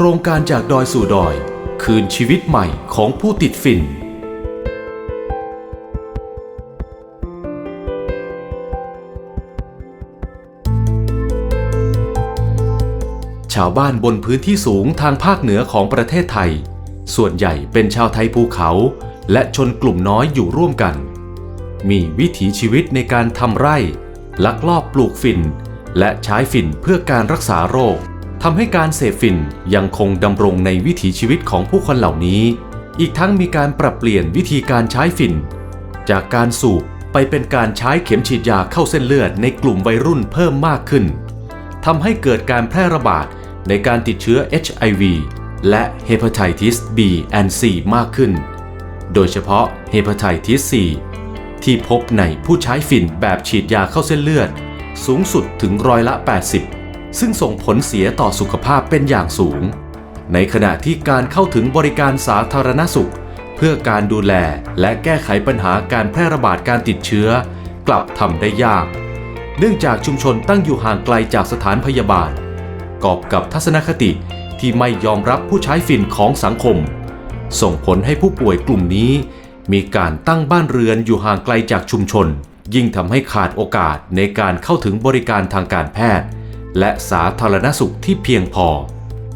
โครงการจากดอยสู่ดอย คืนชีวิตใหม่ของผู้ติดฝิ่น ชาวบ้านบนพื้นที่สูงทางภาคเหนือของประเทศไทย ส่วนใหญ่เป็นชาวไทยภูเขา และชนกลุ่มน้อยอยู่ร่วมกัน มีวิถีชีวิตในการทำไร่ ลักลอบปลูกฝิ่น และใช้ฝิ่นเพื่อการรักษาโรค ทำให้การเสพฝิ่นยังคงดำรงในวิถีชีวิตของผู้คนเหล่านี้ อีกทั้งมีการปรับเปลี่ยนวิธีการใช้ฝิ่นจากการสูบไปเป็นการใช้เข็มฉีดยาเข้าเส้นเลือดในกลุ่มวัยรุ่นเพิ่มมากขึ้นทำให้เกิดการแพร่ระบาดในการติดเชื้อ HIV และ Hepatitis B and C มากขึ้น โดยเฉพาะ Hepatitis C ที่พบในผู้ใช้ฝิ่นแบบฉีดยาเข้าเส้นเลือด สูงสุดถึงร้อยละ 80 ซึ่งส่งผลเสียต่อสุขภาพเป็นอย่างสูง ในขณะที่การเข้าถึงบริการสาธารณสุข เพื่อการดูแลและแก้ไขปัญหาการแพร่ระบาดการติดเชื้อ กลับทำได้ยาก เนื่องจากชุมชนตั้งอยู่ห่างไกลจากสถานพยาบาล กอบกับทัศนคติที่ไม่ยอมรับผู้ใช้ฝิ่นของสังคม ส่งผลให้ผู้ป่วยกลุ่มนี้ มีการตั้งบ้านเรือนอยู่ห่างไกลจากชุมชน ยิ่งทำให้ขาดโอกาสในการเข้าถึงบริการทางการแพทย์ และสาธารณสุขที่เพียงพอ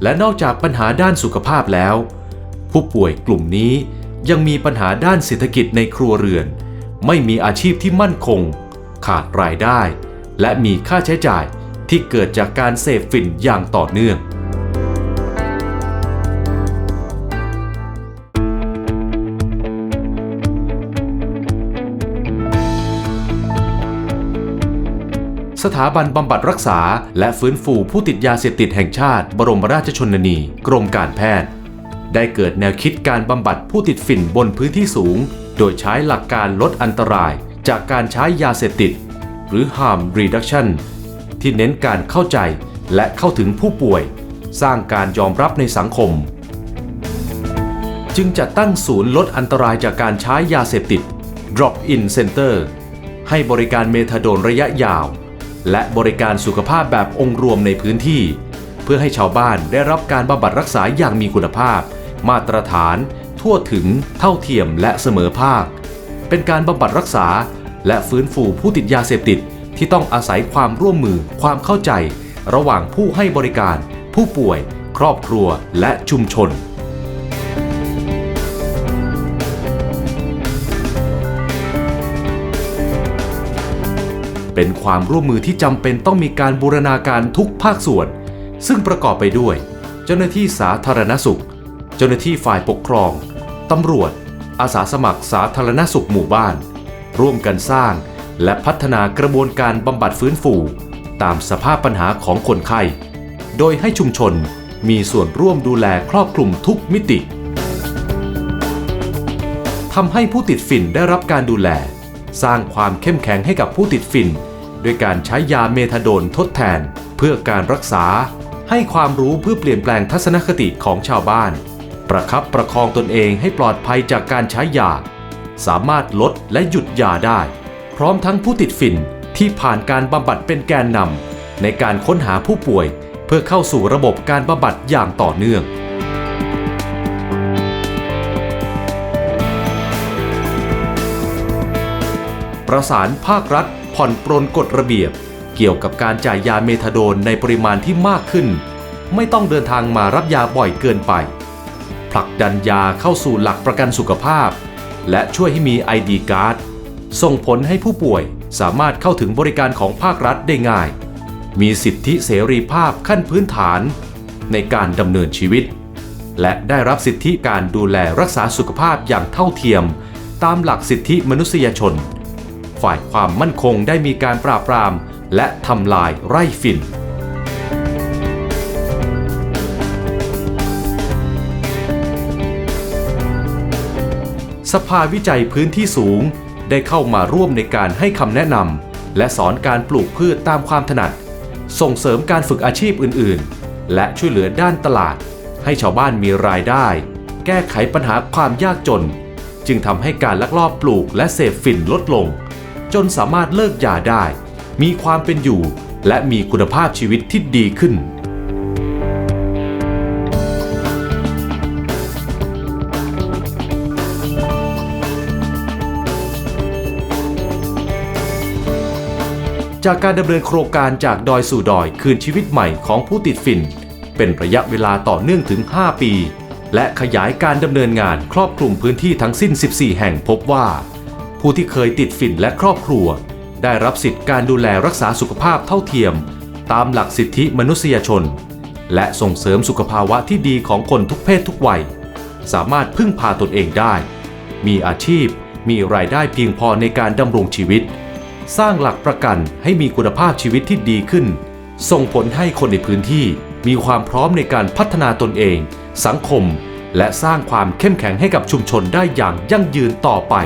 และนอกจากปัญหาด้านสุขภาพแล้ว ผู้ป่วยกลุ่มนี้ยังมีปัญหาด้านเศรษฐกิจในครัวเรือน ไม่มีอาชีพที่มั่นคง ขาดรายได้ และมีค่าใช้จ่ายที่เกิดจากการเสพฝิ่นอย่างต่อเนื่อง สถาบันบำบัดรักษา และฟื้นฟูผู้ติดยาเสพติดแห่งชาติ บรมราชชนนี กรมการแพทย์ ได้เกิดแนวคิดการบำบัดผู้ติดฝิ่นบนพื้นที่สูง โดยใช้หลักการลดอันตรายจากการใช้ยาเสพติด หรือ harm reduction ที่เน้นการเข้าใจและเข้าถึงผู้ป่วย สร้างการยอมรับในสังคม จึงจัดตั้งศูนย์ลดอันตรายจากการใช้ยาเสพติด Drop In Center ให้บริการเมทาโดนระยะยาว และบริการสุขภาพแบบองค์รวมในพื้นที่ เพื่อให้ชาวบ้านได้รับการบำบัดรักษาอย่างมีคุณภาพ มาตรฐาน ทั่วถึง เท่าเทียมและเสมอภาค เป็นการบำบัดรักษา และฟื้นฟูผู้ติดยาเสพติด ที่ต้องอาศัยความร่วมมือความเข้าใจ ระหว่างผู้ให้บริการ ผู้ป่วย ครอบครัวและชุมชน เป็นความร่วมมือที่จำเป็นต้องมีการบูรณาการทุกภาคส่วน ซึ่งประกอบไปด้วย เจ้าหน้าที่สาธารณสุข เจ้าหน้าที่ฝ่ายปกครองตำรวจ อาสาสมัครสาธารณสุขหมู่บ้าน ร่วมกันสร้าง และพัฒนากระบวนการบำบัดฟื้นฟู ตามสภาพปัญหาของคนไข้ โดยให้ชุมชนมีส่วนร่วมดูแลครอบคลุมทุกมิติทำให้ผู้ติดฝิ่นได้รับการดูแล สร้างความเข้มแข็งให้กับผู้ติดฝิ่น ด้วยการใช้ยาเมทาโดนทดแทน เพื่อการรักษา ให้ความรู้เพื่อเปลี่ยนแปลงทัศนคติของชาวบ้าน ประคับประคองตนเองให้ปลอดภัยจากการใช้ยา สามารถลดและหยุดยาได้ พร้อมทั้งผู้ติดฝิ่นที่ผ่านการบำบัดเป็นแกนนำในการค้นหาผู้ป่วย เพื่อเข้าสู่ระบบการบำบัดอย่างต่อเนื่องประสานภาครัฐ ผ่อนปรนกฎระเบียบ เกี่ยวกับการจ่ายยาเมทาโดนในปริมาณที่มากขึ้น ไม่ต้องเดินทางมารับยาบ่อยเกินไป ผลักดันยาเข้าสู่หลักประกันสุขภาพ และช่วยให้มี ID card ส่งผลให้ผู้ป่วยสามารถเข้าถึงบริการของภาครัฐได้ง่าย มีสิทธิเสรีภาพขั้นพื้นฐาน ในการดำเนินชีวิต และได้รับสิทธิการดูแลรักษาสุขภาพอย่างเท่าเทียม ตามหลักสิทธิมนุษยชน ฝ่ายความมั่นคงได้มีการปราบปราม และทำลายไร่ฝิ่นสภาวิจัยพื้นที่สูงได้เข้ามาร่วมในการให้คำแนะนำและสอนการปลูกพืชตามความถนัด ส่งเสริมการฝึกอาชีพอื่นๆ และช่วยเหลือด้านตลาด ให้ชาวบ้านมีรายได้ แก้ไขปัญหาความยากจน จึงทำให้การลักลอบปลูกและเสพฝิ่นลดลง จนสามารถเลิกยาได้ มีความเป็นอยู่ และมีคุณภาพชีวิตที่ดีขึ้น จากการดำเนินโครงการจากดอยสู่ดอยคืนชีวิตใหม่ของผู้ติดฝิ่น เป็นระยะเวลาต่อเนื่องถึง 5 ปี และขยายการดำเนินงานครอบคลุมพื้นที่ทั้งสิ้น 14 แห่งพบว่า ผู้ที่เคยติดฝิ่นและครอบครัว ได้รับสิทธิการดูแลรักษาสุขภาพเท่าเทียม ตามหลักสิทธิมนุษยชน และส่งเสริมสุขภาวะที่ดีของคนทุกเพศทุกวัย สามารถพึ่งพาตนเองได้ มีอาชีพ มีรายได้เพียงพอในการดำรงชีวิต สร้างหลักประกันให้มีคุณภาพชีวิตที่ดีขึ้น ส่งผลให้คนในพื้นที่มีความพร้อมในการพัฒนาตนเอง สังคม และสร้างความเข้มแข็งให้กับชุมชนได้อย่างยั่งยืนต่อไป